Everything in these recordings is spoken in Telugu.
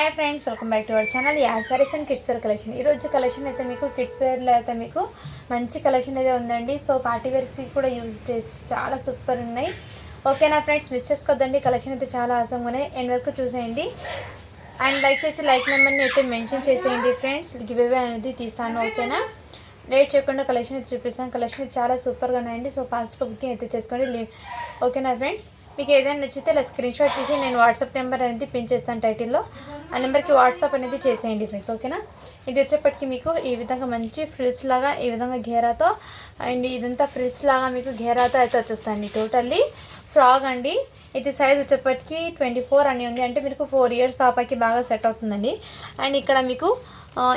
Hi friends welcome back to our channel add sarees and kids wear collection ఈరోజు కలెక్షన్ అయితే మీకు కిడ్స్ వేర్లో అయితే మీకు మంచి కలెక్షన్ అయితే ఉందండి. సో పార్టీ వేర్స్కి కూడా యూజ్ చేసి చాలా సూపర్ ఉన్నాయి. ఓకేనా ఫ్రెండ్స్ మిస్ చేసుకోవద్దండి కలెక్షన్ అయితే చాలా ఆసంగా ఉన్నాయి. ఎండ్ వరకు చూసేయండి. అండ్ లైక్ చేసి లైక్ నెంబర్ని అయితే మెన్షన్ చేసేయండి ఫ్రెండ్స్ గివ్ అవే అనేది తీస్తాను ఓకేనా లేట్ చేయకుండా కలెక్షన్ అయితే చూపిస్తాను. కలెక్షన్ అయితే చాలా సూపర్గా ఉన్నాయండి. సో ఫాస్ట్గా బుకింగ్ అయితే చేసుకోండి. ఓకేనా ఫ్రెండ్స్ మీకు ఏదైనా నచ్చితే ఇలా స్క్రీన్ షాట్ తీసి నేను వాట్సాప్ నెంబర్ అనేది పిన్ చేస్తాను టైటిల్లో ఆ నెంబర్కి వాట్సాప్ అనేది చేసేయండి ఫ్రెండ్స్ ఓకేనా? ఇది వచ్చేప్పటికి మీకు ఈ విధంగా మంచి ఫ్రిల్స్ లాగా ఈ విధంగా ఘేరాతో అండ్ ఇదంతా ఫ్రిల్స్ లాగా మీకు ఘేరాతో అయితే వచ్చేస్తాయండి టోటల్లీ ఫ్రాగ్ అండి. ఇది సైజ్ వచ్చేప్పటికి ట్వంటీ ఫోర్ అని ఉంది. అంటే మీకు ఫోర్ ఇయర్స్ పాపకి బాగా సెట్ అవుతుందండి. అండ్ ఇక్కడ మీకు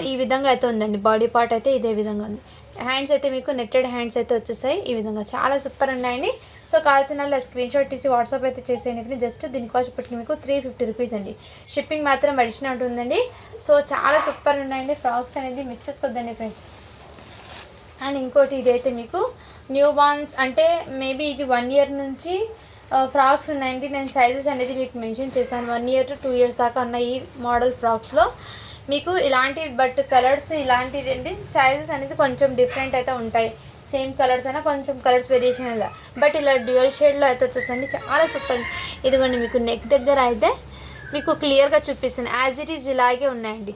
ఈ విధంగా అయితే ఉందండి. బాడీ పార్ట్ అయితే ఇదే విధంగా ఉంది. హ్యాండ్స్ అయితే మీకు నెట్టెడ్ హ్యాండ్స్ అయితే వచ్చేస్తాయి ఈ విధంగా చాలా సూపర్ ఉన్నాయండి. సో కావాల్సిన వాళ్ళు స్క్రీన్ షాట్ తీసి వాట్సాప్ అయితే చేసేయండి. జస్ట్ దీని కాస్ట్ ఇప్పటికి మీకు త్రీ ఫిఫ్టీ రూపీస్ అండి. షిప్పింగ్ మాత్రం అడిషనల్ ఉంటుందండి సో చాలా సూపర్ ఉన్నాయండి. ఫ్రాక్స్ అనేది మిక్స్ చేసుకోద్దండి ఫ్రెండ్స్ అండ్ ఇంకోటి ఇదైతే మీకు న్యూ బార్న్స్ అంటే మేబీ ఇది వన్ ఇయర్ నుంచి ఫ్రాక్స్ ఉన్నాయండి నేను సైజెస్ అనేది మీకు మెన్షన్ చేస్తాను. One year to two years దాకా ఉన్న ఈ మోడల్ ఫ్రాక్స్లో మీకు ఇలాంటి బట్ కలర్స్ ఇలాంటిది ఏంటి సైజెస్ అనేది కొంచెం డిఫరెంట్ అయితే ఉంటాయి. సేమ్ కలర్స్ అయినా కొంచెం కలర్స్ వేరియేషన్ అలా. బట్ ఇలా డ్యూయల్ షేడ్లో అయితే వచ్చేసండి చాలా సూపర్ ఇదిగోండి మీకు నెక్ దగ్గర అయితే మీకు క్లియర్గా చూపిస్తుంది. యాజ్ ఇట్ ఈజ్ ఇలాగే ఉన్నాయండి.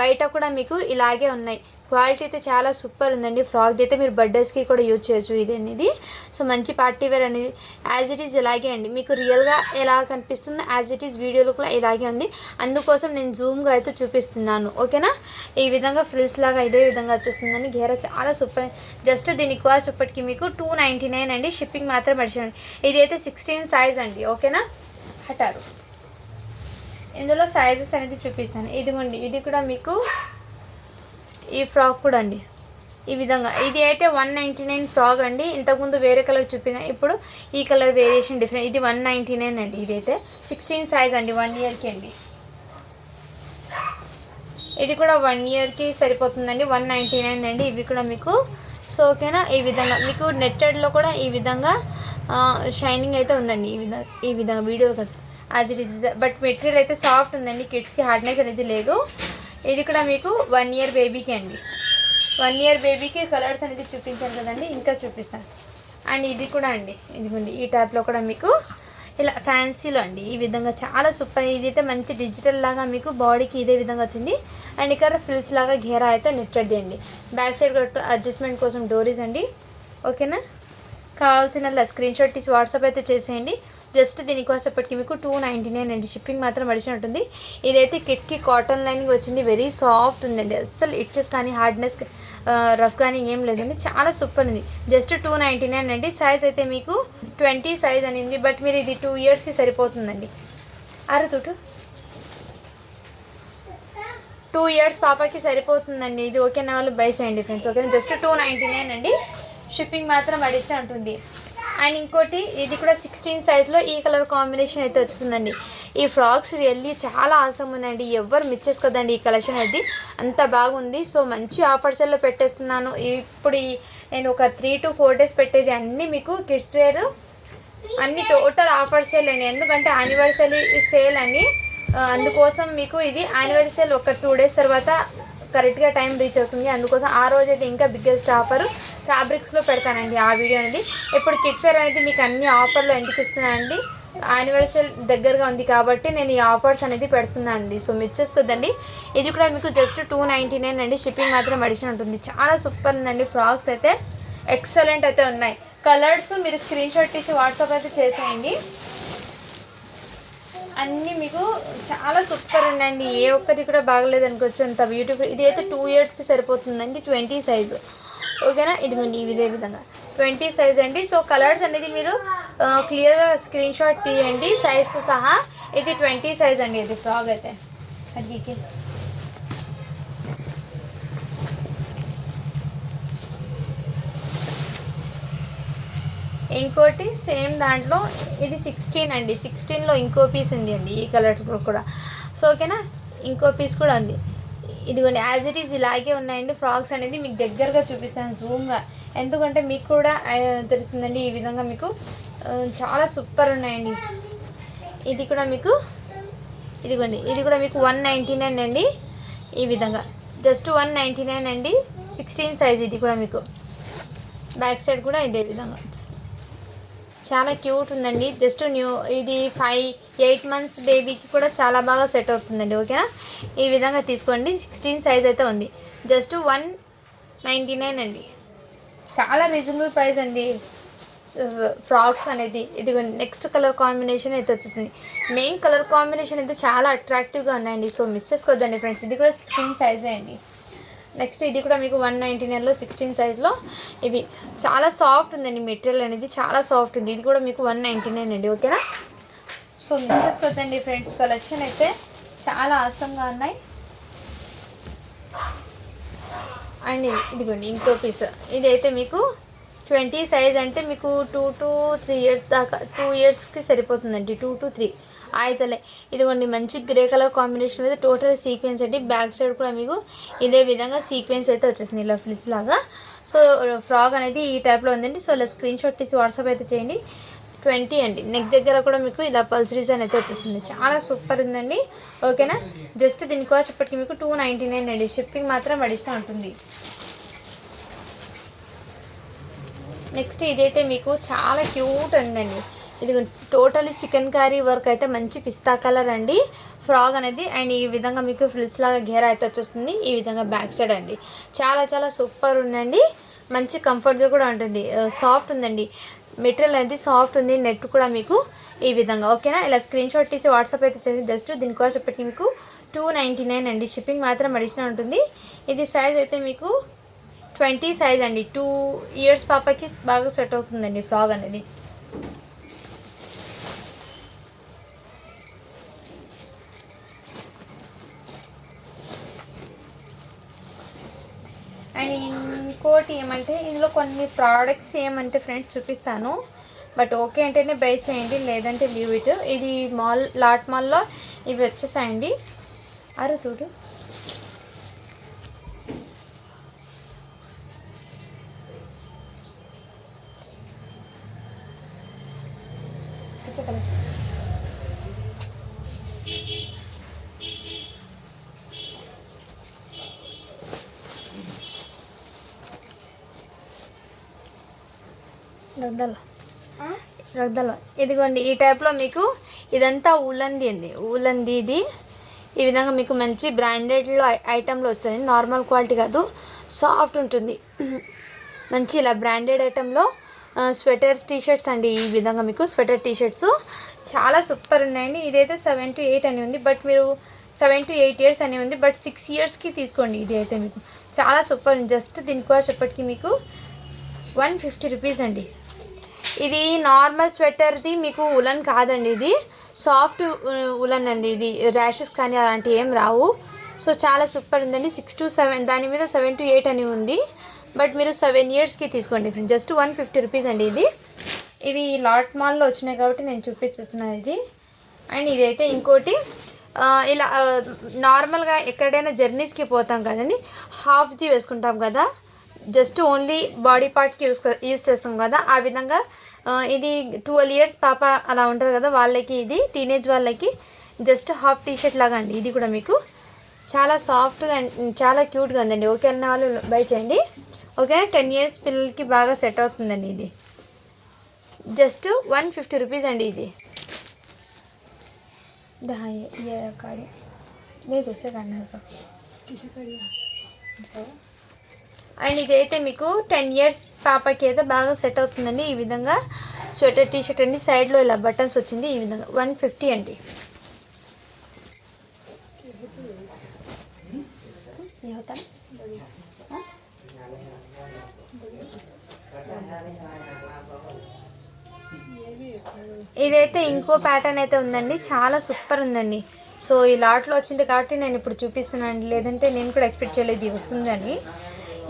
బయట కూడా మీకు ఇలాగే ఉన్నాయి. క్వాలిటీ అయితే చాలా సూపర్ ఉందండి. ఫ్రాక్ అయితే మీరు బర్త్డేస్కి కూడా యూజ్ చేయొచ్చు ఇది అనేది. సో మంచి పార్టీ వేర్ అనేది యాజ్ ఇట్ ఈజ్ ఇలాగే అండి. మీకు రియల్గా ఎలా కనిపిస్తుందో యాజ్ ఇట్ ఈజ్ వీడియోలో కూడా ఇలాగే ఉంది. అందుకోసం నేను జూమ్గా అయితే చూపిస్తున్నాను. ఓకేనా? ఈ విధంగా ఫ్రిల్స్ లాగా ఇదే విధంగా వచ్చేస్తుందని గేర చాలా సూపర్ జస్ట్ దీని కాస్ట్ ఇప్పటికి మీకు టూ నైంటీ నైన్ అండి. షిప్పింగ్ మాత్రం అడిషన్ ఇది అయితే సిక్స్టీన్ సైజ్ అండి. ఓకేనా? హటారు ఇందులో సైజెస్ అనేది చూపిస్తాను. ఇదిగోండి ఇది కూడా మీకు ఈ ఫ్రాక్ కూడా అండి. ఈ విధంగా. ఇది అయితే వన్ నైంటీ నైన్ ఫ్రాక్ అండి. ఇంతకుముందు వేరే కలర్ చూపిన ఇప్పుడు ఈ కలర్ వేరియేషన్ డిఫరెంట్ ఇది వన్ నైంటీ నైన్ అండి ఇదైతే. సిక్స్టీన్ సైజ్ అండి వన్ ఇయర్కి అండి. ఇది కూడా వన్ ఇయర్కి సరిపోతుందండి వన్ నైంటీ నైన్ అండి. ఇవి కూడా మీకు. సో ఓకేనా ఈ విధంగా. మీకు నెట్టెడ్లో కూడా ఈ విధంగా షైనింగ్ అయితే ఉందండి. ఈ విధంగా ఈ విధంగా video as it is but material అయితే సాఫ్ట్ ఉందండి. కిడ్స్కి హార్డ్నెస్ అనేది లేదు. ఇది కూడా మీకు వన్ ఇయర్ బేబీకి అండి. వన్ ఇయర్ బేబీకి కలర్స్ అనేది చూపించాను కదండి. ఇంకా చూపిస్తాను. అండ్ ఇది కూడా అండి. ఇదిగోండి ఈ టైప్లో కూడా మీకు ఇలా ఫ్యాన్సీలో అండి. ఈ విధంగా చాలా సూపర్ ఇది అయితే మంచి డిజిటల్ లాగా మీకు బాడీకి ఇదే విధంగా వచ్చింది. అండ్ ఇక్కడ ఫ్రిల్స్ లాగా ఘేరా అయితే నెట్టెడ్ది అండి. బ్యాక్ సైడ్ కూడా అడ్జస్ట్మెంట్ కోసం డోరీస్ అండి. ఓకేనా కావాల్సిన స్క్రీన్ షాట్ తీసి వాట్సాప్ అయితే చేసేయండి. జస్ట్ దీనికోసం వచ్చేప్పటికి మీకు టూ నైంటీ నైన్ అండి. షిప్పింగ్ మాత్రం అడిషన్ ఉంటుంది. ఇదైతే కిట్కి కాటన్ లైనింగ్ వచ్చింది. వెరీ సాఫ్ట్ ఉందండి. అస్సలు ఇట్చెస్ కానీ హార్డ్నెస్ రఫ్ కానీ ఏం లేదండి. చాలా సూపర్ ఉంది. జస్ట్ టూ నైంటీ నైన్ అండి. సైజ్ అయితే మీకు ట్వంటీ సైజ్ అనింది బట్ మీరు ఇది టూ ఇయర్స్కి సరిపోతుందండి. అరతుటు టూ ఇయర్స్ పాపకి సరిపోతుందండి. ఇది ఓకేనా వాళ్ళు బై చేయండి friends okay just two ninety nine అండి. షిప్పింగ్ మాత్రం అడిషనల్ ఉంటుంది. అండ్ ఇంకోటి ఇది కూడా సిక్స్టీన్ సైజ్లో ఈ కలర్ కాంబినేషన్ అయితే వచ్చిందండి ఈ ఫ్రాక్స్ రియల్లీ చాలా ఆసం ఉందండి ఎవరు మిస్ చేసుకోదండి ఈ కలెక్షన్ అయితే అంత బాగుంది. సో మంచి ఆఫర్స్లో పెట్టేస్తున్నాను. ఇప్పుడు నేను ఒక త్రీ టు ఫోర్ డేస్ పెట్టేది అన్నీ మీకు కిడ్స్ వేర్ అన్ని టోటల్ ఆఫర్ సేల్ అండి. ఎందుకంటే యానివర్సరీ సేల్ అని అందుకోసం మీకు ఇది యానివర్సరీ ఒక టూ డేస్ తర్వాత కరెక్ట్గా టైం రీచ్ అవుతుంది. అందుకోసం ఆ రోజు అయితే ఇంకా బిగ్గెస్ట్ ఆఫర్ ఫ్యాబ్రిక్స్లో పెడతానండి ఆ వీడియో అనేది. ఇప్పుడు కిడ్స్ వేర్ అనేది మీకు అన్ని ఆఫర్లో ఎందుకు ఇస్తున్నానండి? యానివర్సరీ దగ్గరగా ఉంది కాబట్టి నేను ఈ ఆఫర్స్ అనేది పెడుతున్నాను అండి సో మిస్ చేసుకోద్దండి ఇది కూడా మీకు జస్ట్ టూ నైంటీ నైన్ అండి. షిప్పింగ్ మాత్రం అడిషన్ ఉంటుంది. చాలా సూపర్ ఉందండి ఫ్రాక్స్ అయితే. ఎక్సలెంట్ అయితే ఉన్నాయి. కలర్స్ మీరు స్క్రీన్ షాట్ తీసి వాట్సాప్ అయితే చేసేయండి. అన్నీ మీకు చాలా సూపర్ ఉందండి ఏ ఒక్కటి కూడా బాగలేదు అనుకోవచ్చు. అంత బ్యూటిఫుల్ ఇది అయితే టూ ఇయర్స్కి సరిపోతుందండి. ట్వంటీ సైజు ఓకేనా ఇదిగోండి ఇదే విధంగా. ట్వంటీ సైజ్ అండి. సో కలర్స్ అనేది మీరు క్లియర్గా స్క్రీన్ షాట్ తీయండి. సైజ్తో సహా. ఇది ట్వంటీ సైజ్ అండి. ఇది ఫ్రాగ్ అయితే. అడిగికి ఇంకోటి సేమ్ దాంట్లో ఇది సిక్స్టీన్ అండి. సిక్స్టీన్లో ఇంకో పీస్ ఉంది అండి ఈ కలర్స్ కూడా. సో ఓకేనా ఇంకో పీస్ కూడా ఉంది. ఇదిగోండి యాజ్ ఇట్ ఈజ్ ఇలాగే ఉన్నాయండి. ఫ్రాక్స్ అనేది మీకు దగ్గరగా చూపిస్తాను జూమ్గా ఎందుకంటే మీకు కూడా తెలుస్తుందండి ఈ విధంగా మీకు చాలా సూపర్ ఉన్నాయండి. ఇది కూడా మీకు ఇదిగోండి ఇది కూడా మీకు వన్ నైంటీ నైన్ అండి ఈ విధంగా. జస్ట్ వన్ నైంటీ నైన్ అండి. సిక్స్టీన్ సైజ్ ఇది కూడా మీకు. బ్యాక్ సైడ్ కూడా ఇదే విధంగా. చాలా క్యూట్ ఉందండి. జస్ట్ న్యూ ఇది ఫైవ్ ఎయిట్ మంత్స్ బేబీకి కూడా చాలా బాగా సెట్ అవుతుందండి ఓకేనా? ఈ విధంగా తీసుకోండి. సిక్స్టీన్ సైజ్ అయితే ఉంది. జస్ట్ వన్ నైంటీ నైన్ అండి. చాలా రీజనబుల్ ప్రైస్ అండి. ఫ్రాక్స్ అనేది. ఇది నెక్స్ట్ కలర్ కాంబినేషన్ అయితే వచ్చేసింది. మెయిన్ కలర్ కాంబినేషన్ అయితే చాలా అట్రాక్టివ్గా ఉన్నాయండి. సో మిస్ చేసుకోవద్దండి ఫ్రెండ్స్. ఇది కూడా సిక్స్టీన్ సైజే అండి. నెక్స్ట్ ఇది కూడా మీకు వన్ నైంటీ నైన్లో సిక్స్టీన్ సైజ్లో ఇవి చాలా సాఫ్ట్ ఉందండి మెటీరియల్ అనేది చాలా సాఫ్ట్ ఉంది. ఇది కూడా మీకు వన్ నైంటీ నైన్ అండి ఓకేనా? సో మిస్ చేసుకోవద్దండి ఫ్రెండ్స్ కలెక్షన్ అయితే చాలా ఆసంగా ఉన్నాయి. అండ్ ఇదిగోండి ఇంకో పీస్ ఇదైతే మీకు ట్వంటీ సైజ్ అంటే మీకు టూ టు త్రీ ఇయర్స్ దాకా టూ ఇయర్స్కి సరిపోతుందండి టూ టు త్రీ ఆయతలే. ఇదిగోండి మంచి గ్రే కలర్ కాంబినేషన్ మీద టోటల్ సీక్వెన్స్ అండి. బ్యాక్ సైడ్ కూడా మీకు ఇదే విధంగా సీక్వెన్స్ అయితే వచ్చేసింది ఇలా ఫ్లిచ్ లాగా. సో ఫ్రాక్ అనేది ఈ టైప్లో ఉందండి. సో ఇలా స్క్రీన్ షాట్ తీసి వాట్సాప్ అయితే చేయండి. ట్వంటీ అండి. నెక్ దగ్గర కూడా మీకు ఇలా పల్స్ డిజైన్ అయితే వచ్చేసింది. చాలా సూపర్ ఉందండి. ఓకేనా? జస్ట్ దీని ఇప్పటికి మీకు టూ నైంటీ నైన్ అండి. షిప్పింగ్ మాత్రం అడిషనల్ ఉంటుంది. నెక్స్ట్ ఇదైతే మీకు చాలా క్యూట్ ఉందండి. ఇది టోటలీ చికెన్ కర్రీ వర్క్ అయితే మంచి పిస్తా కలర్ అండి. ఫ్రాగ్ అనేది అండ్ ఈ విధంగా మీకు ఫ్రిల్స్ లాగా గేర్ అయితే వచ్చేస్తుంది. ఈ విధంగా బ్యాక్ సైడ్ అండి. చాలా చాలా సూపర్ ఉందండి. మంచి కంఫర్ట్గా కూడా ఉంటుంది. సాఫ్ట్ ఉందండి. మెటీరియల్ అనేది సాఫ్ట్ ఉంది. నెట్ కూడా మీకు ఈ విధంగా ఓకేనా? ఇలా స్క్రీన్ షాట్ తీసి వాట్సాప్ అయితే చేసి జస్ట్ దీని కాస్ట్ ఇప్పటికి మీకు టూ నైంటీ నైన్ అండి. షిప్పింగ్ మాత్రం అడిషనల్ ఉంటుంది. ఇది సైజ్ అయితే మీకు ట్వంటీ సైజ్ అండి. టూ ఇయర్స్ పాపకి బాగా సెట్ అవుతుందండి ఫ్రాగ్ అనేది అండ్ అంటే ఏమంటే ఇందులో కొన్ని ప్రోడక్ట్స్ ఏమంటే ఫ్రెండ్స్ చూపిస్తాను. బట్ ఓకే అంటేనే బై చేయండి లేదంటే లీవ్ ఇట్ ఇది మాల్ లాట్ మాల్లో ఇవి వచ్చేసాయండి. అరు చూడు చెప్పండి రగ్దల రగ్దల ఇదిగోండి ఈ టైప్లో మీకు ఇదంతా ఊలంది అండి. ఊలంది ఇది. ఈ విధంగా మీకు మంచి బ్రాండెడ్లో ఐటెంలో వస్తుంది. నార్మల్ క్వాలిటీ కాదు సాఫ్ట్ ఉంటుంది. మంచి ఇలా బ్రాండెడ్ ఐటెంలో స్వెటర్స్ టీషర్ట్స్ అండి ఈ విధంగా మీకు స్వెటర్ టీషర్ట్స్ చాలా సూపర్ ఉన్నాయండి. ఇదైతే సెవెన్ టు ఎయిట్ అని ఉంది. బట్ మీరు సెవెన్ టు ఎయిట్ ఇయర్స్ అని ఉంది. బట్ సిక్స్ ఇయర్స్కి తీసుకోండి ఇది అయితే మీకు. చాలా సూపర్ జస్ట్ దీనికి కూడా చెప్పటికి మీకు వన్ ఫిఫ్టీ రూపీస్ అండి. ఇది నార్మల్ స్వెటర్ది మీకు ఉలన్ కాదండి ఇది. సాఫ్ట్ ఉలన్ అండి ఇది. ర్యాషెస్ కానీ అలాంటివి ఏం రావు. సో చాలా సూపర్ ఉందండి. సిక్స్ టు సెవెన్ దాని మీద సెవెన్ టు ఎయిట్ అని ఉంది. బట్ మీరు సెవెన్ ఇయర్స్కి తీసుకోండి friend just one fifty rupees అండి ఇది. ఇవి లాట్ మాల్లో వచ్చినాయి కాబట్టి నేను చూపించేస్తున్నాను ఇది. అండ్ ఇదైతే ఇంకోటి ఇలా నార్మల్గా ఎక్కడైనా జర్నీస్కి పోతాం కదండి. హాఫ్ది వేసుకుంటాం కదా. జస్ట్ ఓన్లీ బాడీ పార్ట్కి యూస్ యూస్ చేస్తాం కదా ఆ విధంగా ఇది ట్వెల్వ్ ఇయర్స్ పాప అలా ఉంటారు కదా వాళ్ళకి ఇది టీనేజ్ వాళ్ళకి జస్ట్ హాఫ్ టీ షర్ట్ లాగా అండి ఇది కూడా మీకు. చాలా సాఫ్ట్గా అండ్ చాలా క్యూట్గా ఉందండి ఓకే అన్న వాళ్ళు బై చేయండి. ఓకే టెన్ ఇయర్స్ పిల్లలకి బాగా సెట్ అవుతుందండి ఇది. జస్ట్ వన్ ఫిఫ్టీ రూపీస్ అండి ఇది. दहा అండ్ ఇదైతే మీకు టెన్ ఇయర్స్ పాపకి అయితే బాగా సెట్ అవుతుందండి. ఈ విధంగా స్వెటర్ టీషర్ట్ అండి సైడ్లో ఇలా బటన్స్ వచ్చింది. ఈ విధంగా వన్ ఫిఫ్టీ అండి. ఇదైతే ఇంకో ప్యాటర్న్ అయితే ఉందండి. చాలా సూపర్ ఉందండి. సో ఈ లాట్లో వచ్చింది కాబట్టి నేను ఇప్పుడు చూపిస్తున్నాను. లేదంటే నేను కూడా ఎక్స్పెక్ట్ చేయలేదు. ఇది వస్తుందని.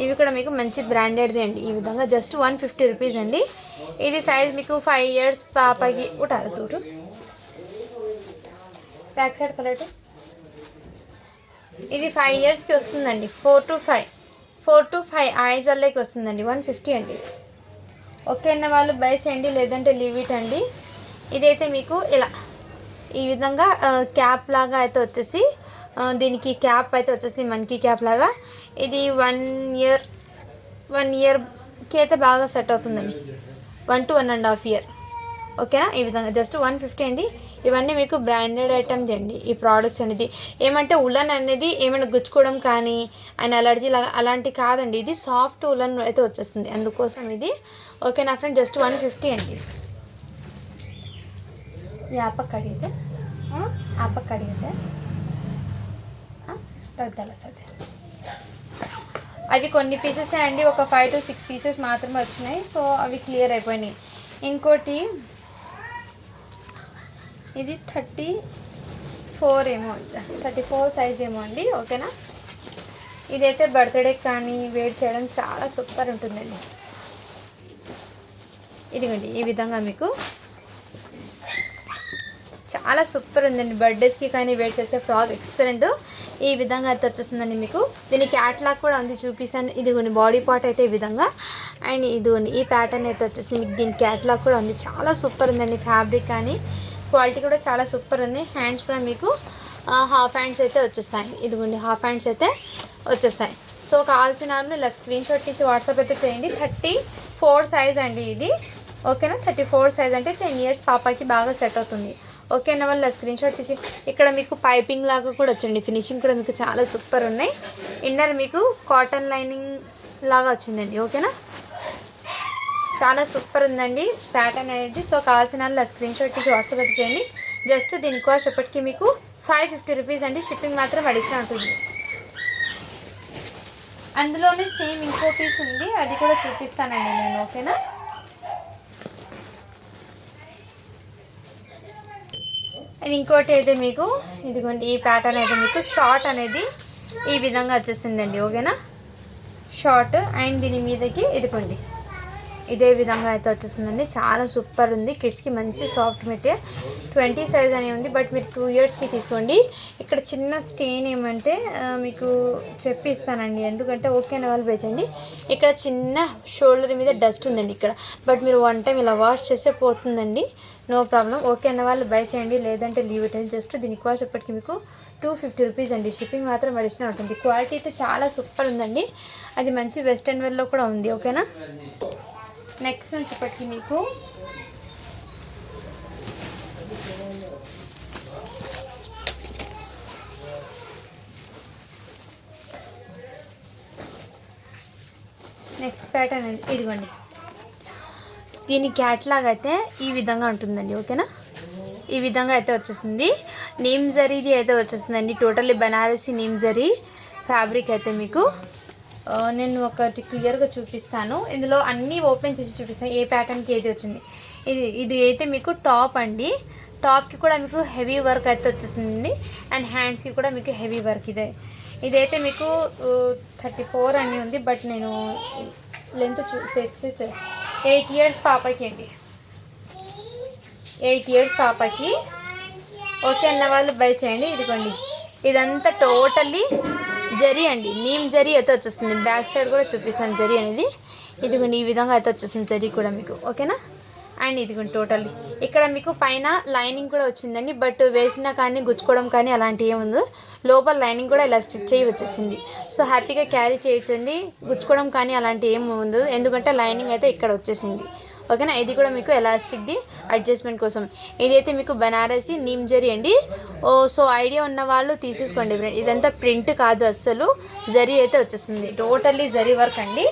ఇవి కూడా మీకు మంచి బ్రాండెడ్ది అండి. ఈ విధంగా జస్ట్ వన్ ఫిఫ్టీ రూపీస్ అండి. ఇది సైజ్ మీకు ఫైవ్ ఇయర్స్ పాపకి ఉంటారు తోటు బ్యాక్ సైడ్ కలర్ ఇది ఫైవ్ ఇయర్స్కి వస్తుందండి. Four to five four to five ఆ ఏజ్ వాళ్ళకి వస్తుందండి. వన్ ఫిఫ్టీ అండి. ఓకే అన్న వాళ్ళు బై చేయండి లేదంటే లీవ్ ఇట్ అండి. ఇదైతే మీకు ఇలా. ఈ విధంగా క్యాప్ లాగా అయితే వచ్చేసి దీనికి క్యాప్ అయితే వచ్చేసి మనకి క్యాప్ లాగా. ఇది వన్ ఇయర్ వన్ ఇయర్కి అయితే బాగా సెట్ అవుతుందండి. One to one and half year. ఓకేనా? ఈ విధంగా జస్ట్ వన్ ఫిఫ్టీ అండి. ఇవన్నీ మీకు బ్రాండెడ్ ఐటమ్స్ అండి ఈ ప్రోడక్ట్స్ అనేది ఏమంటే ఉలన్ అనేది ఏమైనా గుచ్చుకోవడం కానీ అండ్ అలర్జీ లాగా అలాంటి కాదండి. ఇది సాఫ్ట్ ఉలన్ అయితే వచ్చేస్తుంది. అందుకోసం ఇది. ఓకే నా ఫ్రెండ్? జస్ట్ వన్ ఫిఫ్టీ అండి. యాపక్క అడిగితే ఆ? అడిగితే తగ్గాల అవి కొన్ని పీసెస్ అండి ఒక ఫైవ్ టు సిక్స్ పీసెస్ మాత్రమే వచ్చినాయి. సో అవి క్లియర్ అయిపోయినాయి. ఇంకోటి ఇది థర్టీ ఫోర్ ఏమో థర్టీ ఫోర్ సైజ్ ఏమో అండి ఓకేనా ఇదైతే బర్త్డే కానీ వేడి చేయడం చాలా సూపర్ ఉంటుందండి. ఇదిగోండి ఈ విధంగా మీకు చాలా సూపర్ ఉందండి. బర్త్డేస్కి కానీ వేడి చేస్తే ఫ్రాక్ ఎక్సలెంట్ ఈ విధంగా అయితే వచ్చేస్తుందండి మీకు. దీని క్యాట్లాగ్ కూడా ఉంది చూపిస్తాను. ఇదిగోండి బాడీ పార్ట్ అయితే ఈ విధంగా. అండ్ ఇదిగోండి ఈ ప్యాటర్న్ అయితే వచ్చేసింది. మీకు దీని క్యాట్లాగ్ కూడా ఉంది. చాలా సూపర్ ఉందండి ఫ్యాబ్రిక్ కానీ. క్వాలిటీ కూడా చాలా సూపర్ ఉంది. హ్యాండ్స్ కూడా మీకు హాఫ్ హ్యాండ్స్ అయితే వచ్చేస్తాయి. ఇదిగోండి హాఫ్ హ్యాండ్స్ అయితే వచ్చేస్తాయి. సో కావాల్సిన ఇలా స్క్రీన్ షాట్ తీసి వాట్సాప్ అయితే చేయండి. థర్టీ ఫోర్ సైజ్ అండి ఇది. ఓకేనా థర్టీ ఫోర్ సైజ్ అంటే టెన్ ఇయర్స్ పాపకి బాగా సెట్ అవుతుంది. ఓకేనా వాళ్ళ స్క్రీన్ షాట్ తీసి. ఇక్కడ మీకు పైపింగ్ లాగా కూడా వచ్చండి. ఫినిషింగ్ కూడా మీకు చాలా సూపర్ ఉన్నాయి. ఇన్నర్ మీకు కాటన్ లైనింగ్ లాగా వచ్చిందండి. ఓకేనా చాలా సూపర్ ఉందండి ప్యాటర్న్ అనేది. సో కావాల్సిన వాళ్ళు స్క్రీన్ షాట్ తీసి వాట్సాప్ అయితే చేయండి. జస్ట్ దీని కాస్ట్ ఎప్పటికీ మీకు ఫైవ్ ఫిఫ్టీ రూపీస్ అండి. షిప్పింగ్ మాత్రం అడిషనల్ ఉంటుంది. అందులోనే సేమ్ ఇంకో పీస్ ఉంది. అది కూడా చూపిస్తానండి నేను. ఓకేనా అండ్ ఇంకోటి అయితే మీకు ఇదిగోండి ఈ ప్యాటర్న్ అయితే మీకు షార్ట్ అనేది ఈ విధంగా వచ్చేసిందండి ఓకేనా? షార్ట్ అండ్ దీని మీదకి ఇదిగోండి. ఇదే విధంగా అయితే వచ్చేసిందండి. చాలా సూపర్ ఉంది. కిడ్స్కి మంచి సాఫ్ట్ మెటీరియల్ ట్వంటీ సైజ్ అని ఉంది. బట్ మీరు టూ ఇయర్స్కి తీసుకోండి. ఇక్కడ చిన్న స్టెయిన్ ఏమంటే మీకు చెప్పిస్తానండి. ఎందుకంటే ఓకే అనే వాళ్ళు వేచండి ఇక్కడ చిన్న షోల్డర్ మీద డస్ట్ ఉందండి ఇక్కడ. బట్ మీరు వన్ టైం ఇలా వాష్ చేస్తే పోతుందండి. నో ప్రాబ్లం ఓకే అన్న వాళ్ళు బై చేయండి. లేదంటే లీవ్ ఇట్ జస్ట్ దీని కాస్ట్ ఇప్పటికి మీకు టూ ఫిఫ్టీ రూపీస్ అండి. షిప్పింగ్ మాత్రం అడిషనల్ ఉంటుంది. క్వాలిటీ అయితే చాలా సూపర్ ఉందండి. అది మంచి వెస్ట్రన్ వేర్లో కూడా ఉంది. ఓకేనా నెక్స్ట్ వచ్చేప్పటికి మీకు. నెక్స్ట్ ప్యాటర్న్ అండి ఇదిగోండి. దీని క్యాట్లాగ్ అయితే ఈ విధంగా ఉంటుందండి ఓకేనా? ఈ విధంగా అయితే వచ్చేస్తుంది నీమ్ జరీది అయితే వచ్చేస్తుందండి టోటల్లీ బనారసి నీమ్ జరీ ఫ్యాబ్రిక్ అయితే మీకు. నేను ఒకటి క్లియర్గా చూపిస్తాను. ఇందులో అన్నీ ఓపెన్ చేసి చూపిస్తాను. ఏ ప్యాటర్న్కి ఏది వచ్చింది. ఇది ఇది అయితే మీకు టాప్ అండి. టాప్కి కూడా మీకు హెవీ వర్క్ అయితే వచ్చేసింది అండ్ హ్యాండ్స్కి కూడా మీకు హెవీ వర్క్ ఇదే. ఇదైతే మీకు థర్టీ ఫోర్ అని ఉంది. బట్ నేను లెంత్ చూ చేసి ఎయిట్ ఇయర్స్ పాపకి అండి. ఎయిట్ ఇయర్స్ పాపకి. ఓకే అన్న వాళ్ళు బై చేయండి. ఇదిగోండి. ఇదంతా టోటల్లీ జరీ అండి నీమ్ జరీ అయితే వచ్చేస్తుంది. బ్యాక్ సైడ్ కూడా చూపిస్తాను జరీ అనేది. ఇదిగోండి ఈ విధంగా అయితే వచ్చేస్తుంది జరీ కూడా మీకు ఓకేనా? అండ్ ఇదిగోండి టోటల్ ఇక్కడ మీకు పైన లైనింగ్ కూడా వచ్చిందండి బట్ వేసినా కానీ గుచ్చుకోవడం కానీ అలాంటివి ఏముందో లోపల లైనింగ్ కూడా ఇలా స్టిచ్ చేయి వచ్చేసింది. సో హ్యాపీగా క్యారీ చేయొచ్చండి. గుచ్చుకోవడం కానీ అలాంటి ఏమి ఉండదు. ఎందుకంటే లైనింగ్ అయితే ఇక్కడ వచ్చేసింది. ఓకేనా? ఇది కూడా మీకు ఎలాస్టిక్ది అడ్జస్ట్మెంట్ కోసం. ఇదైతే మీకు బనారసి నీమ్ జరీ అండి. ఓ సో ఐడియా ఉన్న వాళ్ళు తీసేసుకోండి. ఫ్రెండ్ ఇదంతా ప్రింట్ కాదు అస్సలు. జరీ అయితే వచ్చేస్తుంది. టోటల్లీ జరీ వర్క్ అండి.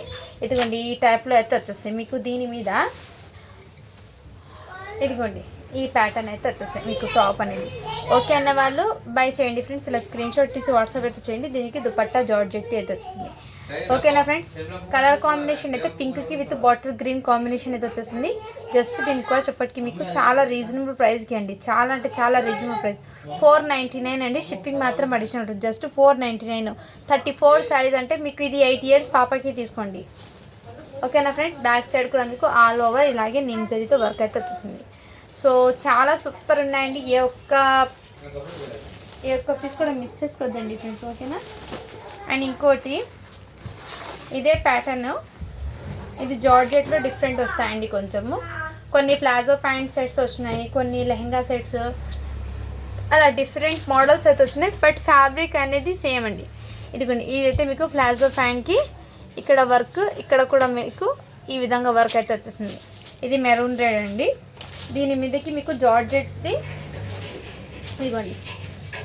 ఇదిగోండి ఈ టైప్లో అయితే వచ్చేస్తుంది. మీకు దీని మీద ఇదిగోండి. ఈ ప్యాటర్న్ అయితే వచ్చేసాయి మీకు టాప్ అనేది. ఓకే అన్న వాళ్ళు బై చేయండి ఫ్రెండ్స్ ఇలా స్క్రీన్ షాట్ తీసి వాట్సాప్ అయితే చేయండి. దీనికి దుపట్టా జార్జెట్ అయితే వచ్చింది ఓకేనా ఫ్రెండ్స్ కలర్ కాంబినేషన్ అయితే పింక్కి విత్ బాటిల్ గ్రీన్ కాంబినేషన్ అయితే వచ్చేసింది. జస్ట్ దీనికి కాస్ట్ మీకు చాలా రీజనబుల్ ప్రైస్కి అండి. చాలా అంటే చాలా reasonable price four ninety nine అండి. షిప్పింగ్ మాత్రం అడిషనల్ ఉంటుంది. Just four ninety nine thirty four size అంటే మీకు ఇది ఎయిట్ ఇయర్స్ పాపకి తీసుకోండి. ఓకేనా ఫ్రెండ్స్ బ్యాక్ సైడ్ కూడా మీకు ఆల్ ఓవర్ ఇలాగే నిమ్ జరీతో వర్క్ అయితే వచ్చేసింది. సో చాలా సూపర్ ఉన్నాయండి. ఏ ఒక్క ఏ ఒక్క పీస్ కూడా మిక్స్ చేసుకోవద్దండి ఫ్రెండ్స్ ఓకేనా? అండ్ ఇంకోటి ఇదే ప్యాటర్న్ ఇది జార్జెట్లో డిఫరెంట్ వస్తాయండి కొంచెము. కొన్ని ప్లాజో ప్యాంట్ సెట్స్ వచ్చినాయి కొన్ని లెహంగా సెట్స్ అలా డిఫరెంట్ మోడల్స్ అయితే వచ్చినాయి బట్ ఫ్యాబ్రిక్ అనేది సేమ్ అండి. ఇదిగోండి ఇదైతే మీకు ప్లాజో ఫ్యాన్కి ఇక్కడ వర్క్ ఇక్కడ కూడా మీకు ఈ విధంగా వర్క్ అయితే వచ్చేసింది. ఇది మెరూన్ రెడ్ అండి. దీని మీదకి మీకు జార్జెట్ది ఇదిగోండి.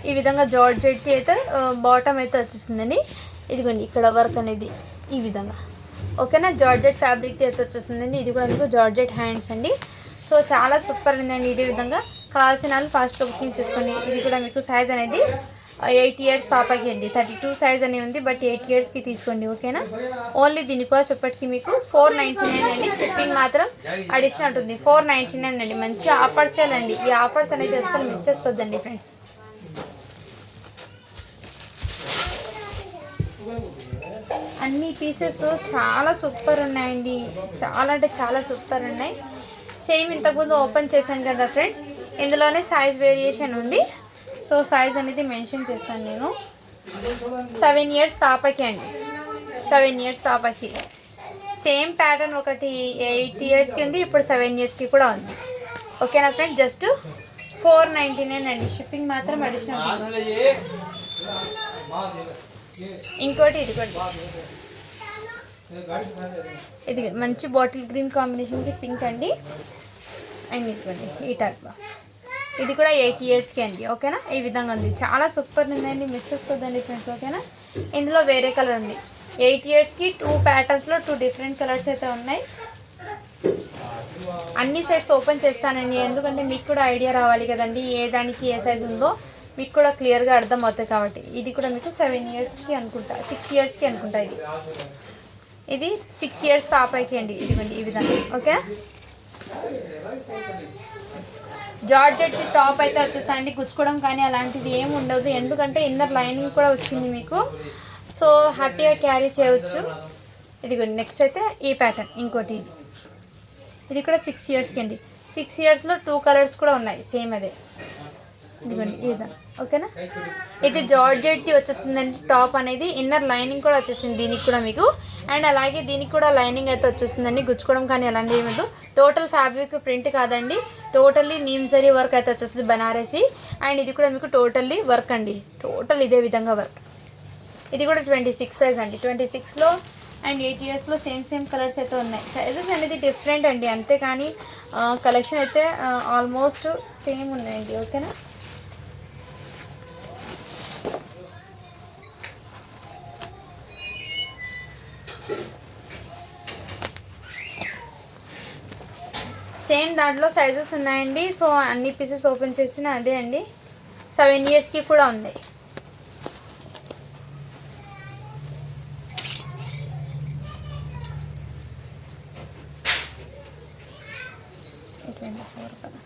ఈ విధంగా జార్జెట్ది అయితే బాటమ్ అయితే వచ్చేసిందని ఇదిగోండి ఇక్కడ వర్క్ అనేది ఈ విధంగా. ఓకేనా? జార్జెట్ ఫ్యాబ్రిక్ది అయితే వచ్చేస్తుందండి ఇది కూడా మీకు జార్జెట్ హ్యాండ్స్ అండి. సో చాలా సూపర్ ఉందండి ఇదే విధంగా. కావాల్సిన వాళ్ళు ఫాస్ట్గా బుకింగ్ చేసుకోండి ఇది కూడా మీకు సైజ్ అనేది ఎయిట్ ఇయర్స్ పాపకి అండి థర్టీ టూ సైజ్ అని ఉంది బట్ ఎయిట్ ఇయర్స్కి తీసుకోండి ఓకేనా? ఓన్లీ దీనికోసం ఇప్పటికి మీకు ఫోర్ నైంటీ నైన్ అండి. షిప్పింగ్ మాత్రం అడిషనల్ ఉంటుంది. ఫోర్ నైంటీ నైన్ అండి. మంచి ఆఫర్స్ అండి ఈ ఆఫర్స్ అనేది అస్సలు మిస్ చేసుకోవద్దండి ఫ్రెండ్స్ అన్ని పీసెస్ చాలా సూపర్ ఉన్నాయండి. చాలా అంటే చాలా సూపర్ ఉన్నాయి. సేమ్ ఇంతకుముందు ఓపెన్ చేశాను కదా ఫ్రెండ్స్ ఇందులోనే సైజ్ వేరియేషన్ ఉంది. సో సైజ్ అనేది మెన్షన్ చేస్తాను నేను. సెవెన్ ఇయర్స్ పాపకి అండి. సెవెన్ ఇయర్స్ పాపకి. సేమ్ ప్యాటర్న్ ఒకటి ఎయిట్ ఇయర్స్కి ఉంది ఇప్పుడు సెవెన్ ఇయర్స్కి కూడా ఉంది. ఓకేనా friend just four ninety nine అండి. షిప్పింగ్ మాత్రం అడిషనల్ ఇంకోటి ఇది కూడా ఇది మంచి బాటిల్ గ్రీన్ కాంబినేషన్కి పింక్ అండి. అండ్ ఇదిగోండి ఈ టైప్ ఇది కూడా ఎయిట్ ఇయర్స్కి అండి ఓకేనా? ఈ విధంగా ఉంది. చాలా సూపర్ ఉందండి మిక్స్ చేసుకోవద్దండి ఫ్రెండ్స్ ఓకేనా? ఇందులో వేరే కలర్ ఉంది. ఎయిట్ ఇయర్స్కి టూ ప్యాటర్న్స్లో టూ డిఫరెంట్ కలర్స్ అయితే ఉన్నాయి. అన్ని సెట్స్ ఓపెన్ చేస్తానండి ఎందుకంటే మీకు కూడా ఐడియా రావాలి కదండి ఏ దానికి ఏ సైజ్ ఉందో మీకు కూడా క్లియర్గా అర్థం అవుతాయి కాబట్టి. ఇది కూడా మీకు సెవెన్ ఇయర్స్కి అనుకుంటా సిక్స్ ఇయర్స్కి అనుకుంటా ఇది. ఇది సిక్స్ ఇయర్స్ పాపాయికి అండి ఇదిగోండి ఈ విధంగా ఓకే జార్జెట్ టాప్ అయితే వచ్చేస్తాయండి. గుచ్చుకోవడం కానీ అలాంటిది ఏమి ఉండదు. ఎందుకంటే ఇన్నర్ లైనింగ్ కూడా వచ్చింది మీకు. సో హ్యాపీగా క్యారీ చేయవచ్చు. ఇదిగోండి నెక్స్ట్ అయితే ఈ ప్యాటర్న్ ఇంకోటి ఇది. ఇది కూడా సిక్స్ ఇయర్స్కి అండి. సిక్స్ ఇయర్స్లో టూ కలర్స్ కూడా ఉన్నాయి. సేమ్ అదే. ఇదిగోండి విధంగా ఓకేనా? ఇది జార్జెట్ది వచ్చేస్తుందండి టాప్ అనేది. ఇన్నర్ లైనింగ్ కూడా వచ్చేసింది దీనికి కూడా మీకు. అండ్ అలాగే దీనికి కూడా లైనింగ్ అయితే వచ్చేస్తుందండి గుచ్చుకోవడం కానీ అలాంటి ఏమదు టోటల్ ఫ్యాబ్రిక్ ప్రింట్ కాదండి. టోటల్లీ నీమ్ జరీ వర్క్ అయితే వచ్చేస్తుంది బనారసి. అండ్ ఇది కూడా మీకు టోటల్లీ వర్క్ అండి. టోటల్ ఇదే విధంగా వర్క్. ఇది కూడా ట్వంటీ సిక్స్ సైజ్ అండి. ట్వంటీ సిక్స్లో అండ్ ఎయిట్ ఇయర్స్లో సేమ్ సేమ్ కలర్స్ అయితే ఉన్నాయి. సైజెస్ అనేది డిఫరెంట్ అండి అంతేకాని కలెక్షన్ అయితే ఆల్మోస్ట్ సేమ్ ఉన్నాయండి ఓకేనా? సేమ్ దాంట్లో సైజెస్ ఉన్నాయండి. సో అన్ని పీసెస్ ఓపెన్ చేసిన అదే అండి. సెవెన్ ఇయర్స్కి కూడా ఉంది ట్వంటీ ఫోర్ కదా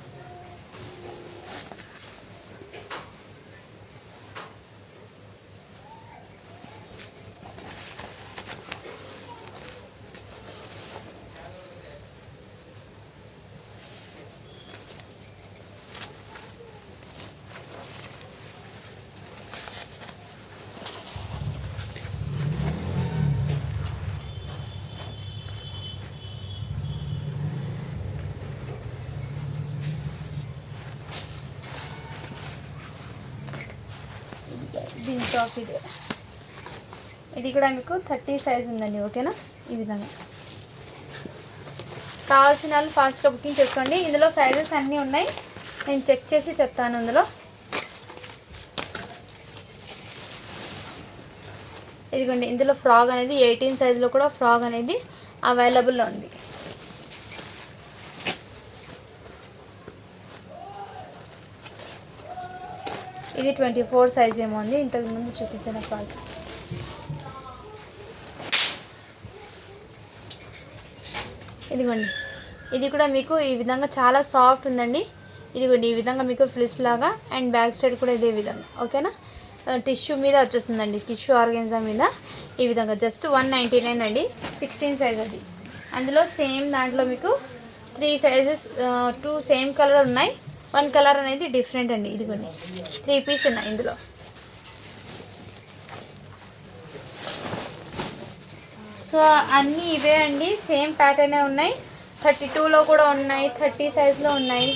దీని టాప్ ఇది. ఇది కూడా మీకు థర్టీ సైజ్ ఉందండి ఓకేనా? ఈ విధంగా. కావాల్సిన వాళ్ళు ఫాస్ట్గా బుకింగ్ చేసుకోండి. ఇందులో సైజెస్ అన్నీ ఉన్నాయి. నేను చెక్ చేసి చెప్తాను అందులో. ఇదిగోండి ఇందులో ఫ్రాగ్ అనేది ఎయిటీన్ సైజులో కూడా ఫ్రాగ్ అనేది అవైలబుల్లో ఉంది. ఇది ట్వంటీ ఫోర్ సైజ్ ఏమో ఉంది ఇంతకు ముందు చూపించిన క్వాలిటీ ఇదిగోండి. ఇది కూడా మీకు ఈ విధంగా చాలా సాఫ్ట్ ఉందండి. ఇదిగోండి ఈ విధంగా మీకు ఫ్లిస్ లాగా అండ్ బ్యాక్ సైడ్ కూడా ఇదే విధంగా. ఓకేనా టిష్యూ మీద వచ్చేస్తుందండి. టిష్యూ ఆర్గెన్జా మీద ఈ విధంగా. జస్ట్ వన్ నైంటీ నైన్ అండి. సిక్స్టీన్ సైజ్ అది. అందులో సేమ్ దాంట్లో మీకు three sizes two same colour ఉన్నాయి. వన్ కలర్ అనేది డిఫరెంట్ అండి ఇదిగోండి. త్రీ పీస్ ఉన్నాయి ఇందులో. సో అన్నీ ఇవే అండి సేమ్ ప్యాటర్నే ఉన్నాయి. థర్టీ టూలో కూడా ఉన్నాయి థర్టీ సైజ్లో ఉన్నాయి.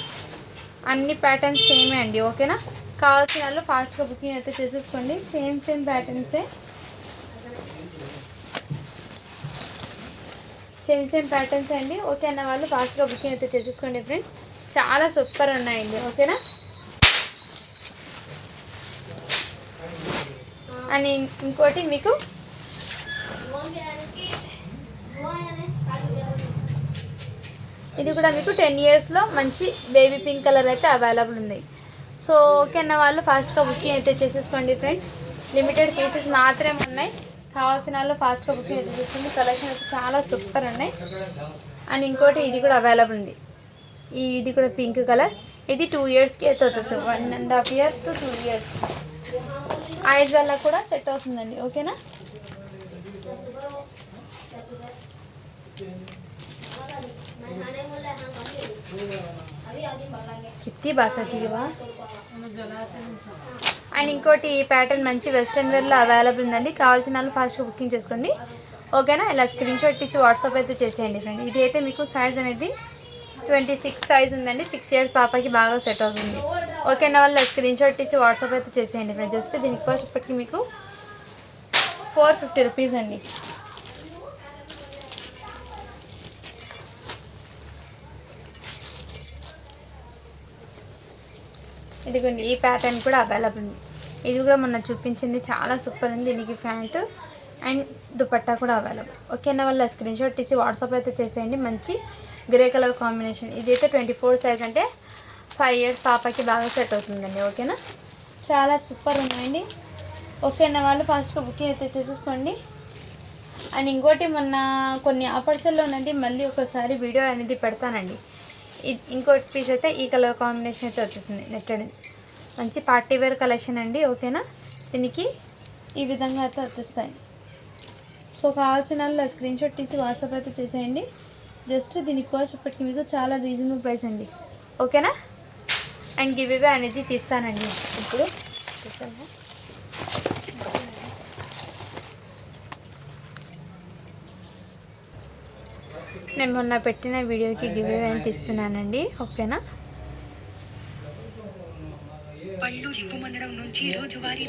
అన్ని ప్యాటర్న్స్ సేమే అండి ఓకేనా? కావాల్సిన వాళ్ళు ఫాస్ట్గా బుకింగ్ అయితే చేసేసుకోండి సేమ్ సేమ్ ప్యాటర్న్సే. సేమ్ సేమ్ ప్యాటర్న్స్ అండి ఓకే అన్న వాళ్ళు ఫాస్ట్గా బుకింగ్ అయితే చేసేసుకోండి ఫ్రెండ్స్. చాలా సూపర్ ఉన్నాయండి. ఓకేనా? అని ఇంకోటి మీకు? ఇది కూడా మీకు టెన్ ఇయర్స్లో మంచి బేబీ పింక్ కలర్ అయితే అవైలబుల్ ఉంది. సో ఓకే అన్న వాళ్ళు ఫాస్ట్గా బుకింగ్ అయితే చేసేసుకోండి ఫ్రెండ్స్. లిమిటెడ్ పీసెస్ మాత్రమే ఉన్నాయి. కావాల్సిన వాళ్ళు ఫాస్ట్గా బుకింగ్ అయితే చేసుకోండి కలెక్షన్ అయితే చాలా సూపర్ ఉన్నాయి. అండ్ ఇంకోటి ఇది కూడా అవైలబుల్ ఉంది. ఇది కూడా పింక్ కలర్. ఇది టూ ఇయర్స్కి అయితే వచ్చేస్తుంది. One and half year to two years eyes వల్ల కూడా సెట్ అవుతుందండి. ఓకేనా కిత్తి బాసతివా అండ్ ఇంకోటి ఈ ప్యాటర్న్ మంచి వెస్ట్రన్ వేర్లో అవైలబుల్ ఉందండి. కావాల్సిన వాళ్ళు ఫాస్ట్గా బుకింగ్ చేసుకోండి. ఓకేనా ఇలా స్క్రీన్ షాట్ తీసి వాట్సాప్ అయితే చేసేయండి ఫ్రెండ్ ఇది అయితే మీకు సైజ్ అనేది ట్వంటీ సిక్స్ సైజ్ ఉందండి. సిక్స్ ఇయర్స్ పాపకి బాగా సెట్ అవుతుంది. ఓకేనా వాళ్ళు స్క్రీన్ షాట్ తీసి వాట్సాప్ అయితే చేసేయండి ఫ్రెండ్ జస్ట్ దీనికి కాస్ట్ ఇప్పటికి మీకు ఫోర్ ఫిఫ్టీ రూపీస్ అండి. ఇదిగోండి ఈ ప్యాటర్న్ కూడా అవైలబుల్ ఉంది. ఇది కూడా మొన్న చూపించింది. చాలా సూపర్ ఉంది దీనికి ప్యాంటు. అండ్ దుపట్టా కూడా అవైలబుల్. ఓకేనా వాళ్ళ స్క్రీన్ షాట్ తీసి వాట్సాప్ అయితే చేసేయండి. మంచి గ్రే కలర్ కాంబినేషన్ ఇది అయితే ట్వంటీ ఫోర్ సైజ్ అంటే ఫైవ్ ఇయర్స్ పాపకి బాగా సెట్ అవుతుందండి. ఓకేనా చాలా సూపర్ ఉన్నాయండి. ఓకేనా వాళ్ళు ఫాస్ట్గా బుకింగ్ అయితే చేసేసుకోండి. అండ్ ఇంకోటి మొన్న కొన్ని ఆఫర్స్లో మళ్ళీ ఒకసారి వీడియో అనేది పెడతానండి. ఇంకోటి పీస్ అయితే ఈ కలర్ కాంబినేషన్ అయితే వచ్చేసింది. నెట్టెడ్ మంచి పార్టీ వేర్ కలెక్షన్ అండి. ఓకేనా దీనికి ఈ విధంగా అయితే వచ్చేస్తాయి. సో కావాల్సిన వాళ్ళు స్క్రీన్ షాట్ తీసి వాట్సాప్ అయితే చేసేయండి. జస్ట్ దీని కాస్ట్ ఇప్పటికి మీకు చాలా రీజనబుల్ ప్రైస్ అండి. ఓకేనా అండ్ గివ్ ఇవే అనేది తీస్తానండి. ఇప్పుడు నేను మొన్న పెట్టిన వీడియోకి గివ్ ఇవే అని తీస్తున్నానండి. ఓకేనా పళ్ళు చిప్పుమనడం నుంచి రోజువారీ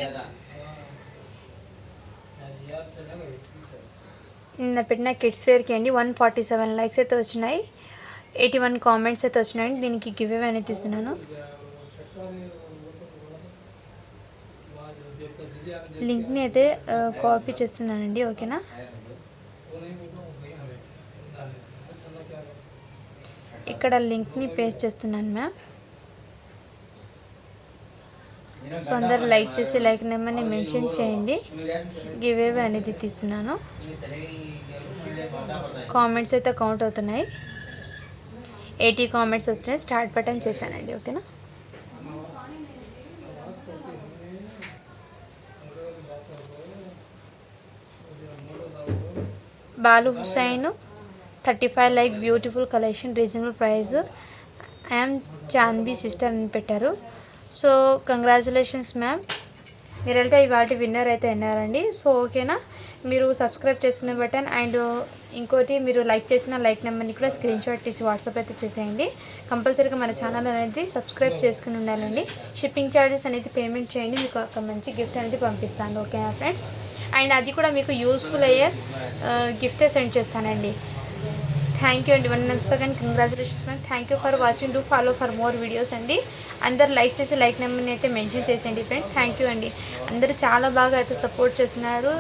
నిన్న పెట్టిన కిడ్స్ వేర్కి అండి వన్ ఫార్టీ సెవెన్ లైక్స్ అయితే వచ్చినాయి. ఎయిటీ వన్ కామెంట్స్ అయితే వచ్చినాయి. దీనికి గివ్ అవే అనేది ఇస్తున్నాను. లింక్ని అయితే కాపీ చేస్తున్నానండి ఓకేనా? ఇక్కడ లింక్ని పేస్ట్ చేస్తున్నాను మ్యామ్. సో అందరు లైక్ చేసి లైక్ నెంబర్ని మెన్షన్ చేయండి. గివ్ అవే అనేది తీస్తున్నాను. కామెంట్స్ అయితే కౌంట్ అవుతున్నాయి. ఎయిటీ కామెంట్స్ వస్తున్నాయి. స్టార్ట్ బటన్ చేశానండి ఓకేనా? Balu Hussain thirty five like beautiful collection reasonable price. I'm Chanbi sister అని పెట్టారు. సో కంగ్రాచులేషన్స్ మ్యామ్ మీరు వెళ్తే వాటి విన్నర్ అయితే విన్నారండి సో ఓకేనా? మీరు సబ్స్క్రైబ్ చేసిన బటన్ అండ్ ఇంకోటి మీరు లైక్ చేసిన లైక్ నెంబర్ని కూడా స్క్రీన్ షాట్ తీసి వాట్సాప్ అయితే చేసేయండి. కంపల్సరీగా మన ఛానల్ అనేది సబ్స్క్రైబ్ చేసుకుని ఉండాలండి. షిప్పింగ్ ఛార్జెస్ అనేది పేమెంట్ చేయండి. మీకు ఒక మంచి గిఫ్ట్ అనేది పంపిస్తాను. ఓకేనా ఫ్రెండ్స్ అండ్ అది కూడా మీకు యూస్ఫుల్ అయ్యే uh, గిఫ్టే సెండ్ చేస్తానండి. థ్యాంక్ యూ అండి. One second congratulations ma'am thank you for watching do follow for more videos అండి. అందరు లైక్ చేసి లైక్ నెంబర్ని అయితే మెన్షన్ చేసేయండి ఫ్రెండ్స్ థ్యాంక్ యూ అండి. అందరూ చాలా బాగా అయితే సపోర్ట్ చేస్తున్నారు.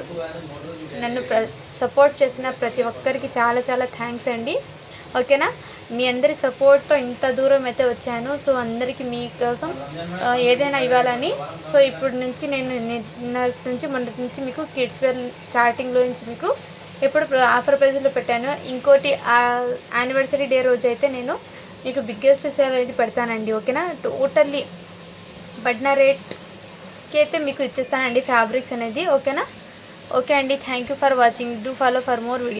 నన్ను ప్ర సపోర్ట్ చేసిన ప్రతి ఒక్కరికి చాలా చాలా థ్యాంక్స్ అండి. ఓకేనా మీ అందరి సపోర్ట్తో ఇంత దూరం అయితే వచ్చాను. సో అందరికీ మీకోసం uh, ఏదైనా ఇవ్వాలని. సో ఇప్పుడు నుంచి నేను నిన్న నుంచి మొన్నటి నుంచి మీకు కిడ్స్ వేర్ స్టార్టింగ్లో నుంచి మీకు ఎప్పుడు ఆఫర్ ప్రైజ్లో పెట్టాను. ఇంకోటి యానివర్సరీ డే రోజు అయితే నేను మీకు బిగ్గెస్ట్ సేల్ అనేది పెడతానండి ఓకేనా? టోటల్లీ పడిన రేట్కి అయితే మీకు ఇచ్చేస్తానండి ఫ్యాబ్రిక్స్ అనేది ఓకేనా? ఓకే అండి thank you for watching do follow for more video